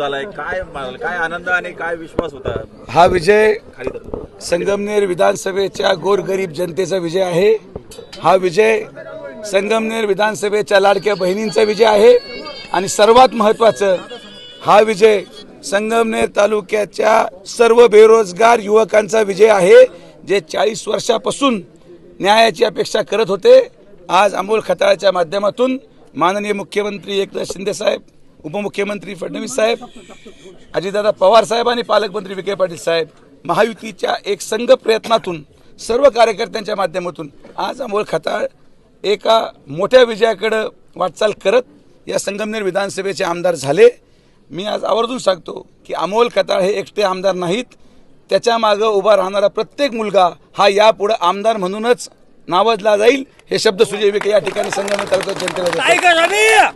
झालाय काय काय आनंद आणि काय विश्वास होता? हा विजय संगमनेर विधानसभेच्या गोरगरीब जनतेचा विजय आहे. हा विजय संगमनेर विधानसभेच्या लाडक्या बहिणींचा विजय आहे. आणि सर्वात महत्त्वाचं हा विजय संगमनेर तालुक्याच्या सर्व बेरोजगार युवकांचा विजय आहे जे चाळीस वर्षापासून न्यायाची अपेक्षा करत होते. आज अमोल खताळाच्या माध्यमातून माननीय मुख्यमंत्री एकनाथ शिंदेसाहेब उपमुख्यमंत्री फडणवीस साहेब अजितदादा पवार साहेब आणि पालकमंत्री विखे पाटील साहेब महायुतीच्या एक संघ प्रयत्नातून सर्व कार्यकर्त्यांच्या माध्यमातून आज अमोल खताळ एका मोठ्या विजयाकडं वाटचाल करत या संगमनेर विधानसभेचे आमदार झाले. मी आज आवर्जून सांगतो की अमोल खताळ हे एकटे आमदार नाहीत. त्याच्या मागं उभा राहणारा प्रत्येक मुलगा हा यापुढे आमदार म्हणूनच नावाजला जाईल हे शब्द सुजय विखे या ठिकाणी संगमनेर तालुक्यात जनतेला.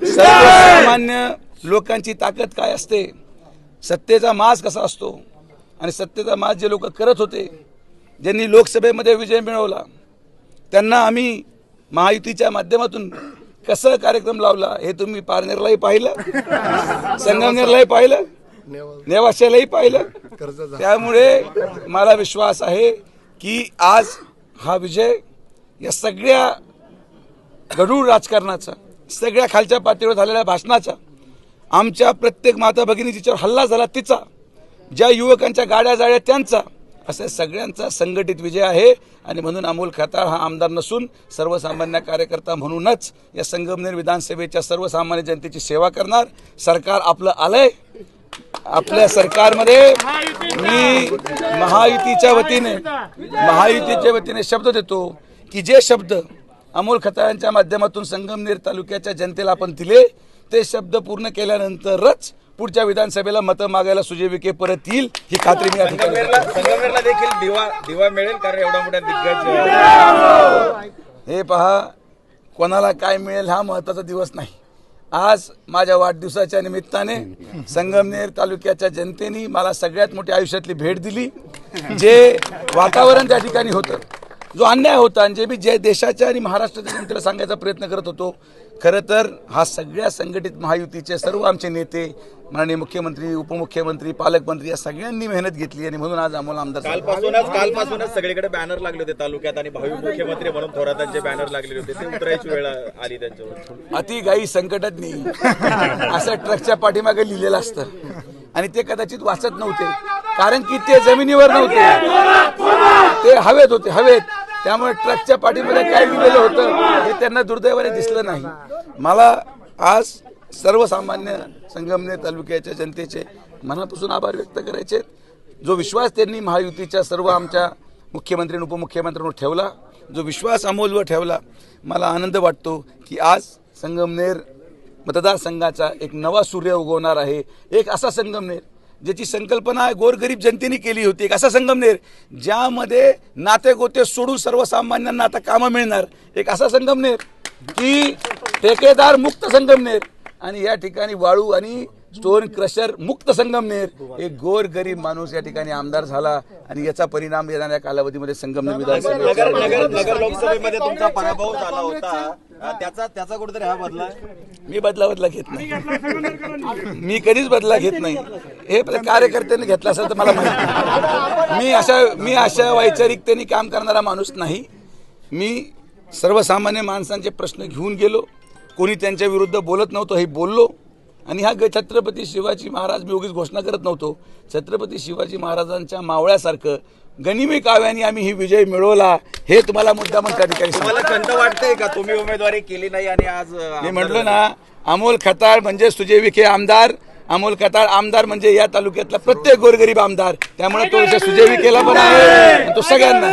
सर्वसामान्य लोकांची ताकद काय असते? सत्तेचा माज कसा असतो? आणि सत्तेचा माज जे लोक करत होते ज्यांनी लोकसभेमध्ये विजय मिळवला त्यांना आम्ही महायुतीच्या माध्यमातून कसं कार्यक्रम लावला हे तुम्ही पारनेरलाही पाहिलं? संगमनेरलाही पाहिलं? नेवाशालाही पाहिलं? त्यामुळे मला विश्वास आहे की आज हा विजय या सगळ्या गढूळ राजकारणाचा सगळ्या खालच्या पातळीवर झालेल्या भाषणाचा आमच्या प्रत्येक माता भगिनी जिच्यावर हल्ला झाला तिचा ज्या युवकांच्या गाड्या जाळ्या त्यांचा असा सगळ्यांचा संघटित विजय आहे. आणि म्हणून अमोल खताळ हा आमदार नसून सर्वसामान्य कार्यकर्ता म्हणूनच या संगमनेर विधानसभेच्या सर्वसामान्य जनतेची सेवा करणार. सरकार आपलं आलंय. आपल्या सरकारमध्ये मी महायुतीच्या वतीने महायुतीच्या वतीने शब्द देतो की जे शब्द अमोल खताळांच्या माध्यमातून संगमनेर तालुक्याच्या जनतेला आपण दिले ते शब्द पूर्ण केल्यानंतरच पुढच्या विधानसभेला मतं मागायला सुजय विखे परत येईल ही खात्री मी या ठिकाणी संगमनेरला देखील दिवा दिवा मिळेल कारण एवढा मोठा दिग्गज हे पहा कोणाला काय मिळेल हा महत्त्वाचा दिवस नाही. आज माझ्या वाढदिवसाच्या निमित्ताने संगमनेर तालुक्याच्या जनतेने मला सगळ्यात मोठी आयुष्यातली भेट दिली जे वातावरण त्या ठिकाणी होतं. जो अन्याय होता आणि जे मी जे देशाच्या आणि महाराष्ट्राच्या जनतेला सांगायचा प्रयत्न करत होतो खरं तर हा सगळ्या संघटित महायुतीचे सर्व आमचे नेते माननीय मुख्यमंत्री उपमुख्यमंत्री पालकमंत्री या सगळ्यांनी मेहनत घेतली आणि म्हणून आज अमोल आमदार. कालपासूनच कालपासूनच सगळीकडे बॅनर लागले होते तालुक्यात आणि भावी मुख्यमंत्री म्हणून थोरातांचे बॅनर लागलेले होते ते उतरायची वेळ आली त्यांच्यावर. अति गाई संकटात नाही. असं ट्रकच्या पाठीमागे लिहिलेलं असतं. आणि ते कदाचित वाचत नव्हते. कारण की ते जमिनीवर नव्हते. ते हवेत होते हवेत. त्यामुळे ट्रकच्या पाठीमध्ये काय लिहिलेलं होतं हे त्यांना दुर्दैवाने दिसलं नाही. मला आज सर्वसामान्य संगमनेर तालुक्याच्या जनतेचे मनापासून आभार व्यक्त करायचे. जो विश्वास त्यांनी महायुतीच्या सर्व आमच्या मुख्यमंत्री आणि उपमुख्यमंत्र्यांवर ठेवला जो विश्वास अमोलवर ठेवला मला आनंद वाटतो की आज संगमनेर मतदारसंघाचा एक नवा सूर्य उगवणार आहे. एक असा संगमनेर ज्याची संकल्पना गोरगरीब जनतेने केली होती. एक असा संगमनेर ज्यामध्ये नाते गोते सोडून सर्वसामान्यांना आता कामं मिळणार. एक असा संगमनेर की ठेकेदार मुक्त संगमनेर आणि या ठिकाणी वाळू आणि स्टोन क्रशर मुक्त संगमनेर एक गोर गरीब माणूस या ठिकाणी आमदार झाला आणि याचा परिणाम येणाऱ्या कालावधीमध्ये संगमनेर विधानसभेत नगर नगर नगर लोकसभेमध्ये तुमचा पराभव झाला होता. त्याचा त्याचा कुठेतरी हा बदला मी बदला बदला घेत नाही. मी कधीच बदला घेत नाही. हे कार्यकर्त्यांनी घेतला असेल तर मला माहिती नाही. मी अशा मी अशा वैचारिकतेने काम करणारा माणूस नाही. मी सर्वसामान्य माणसांचे प्रश्न घेऊन गेलो. कोणी त्यांच्या विरुद्ध बोलत नव्हतं हे बोललो. आणि हा ग- छत्रपती शिवाजी महाराज मी उगीच घोषणा करत नव्हतो. छत्रपती शिवाजी महाराजांच्या मावळ्यासारखं गनिमी काव्याने आम्ही ही विजय मिळवला हे तुम्हाला मुद्दाम त्या ठिकाणी. तुम्हाला खंत वाटतंय का? तुम्ही उमेदवारी केली नाही आणि आज मी म्हटलो ना अमोल खताळ म्हणजे सुजय विखे आमदार अमोल खताळ आमदार म्हणजे या तालुक्यातला प्रत्येक गोरगरीब आमदार. त्यामुळे तो विषय सुजय विखेला पण आहे. आणि तो सगळ्यांना.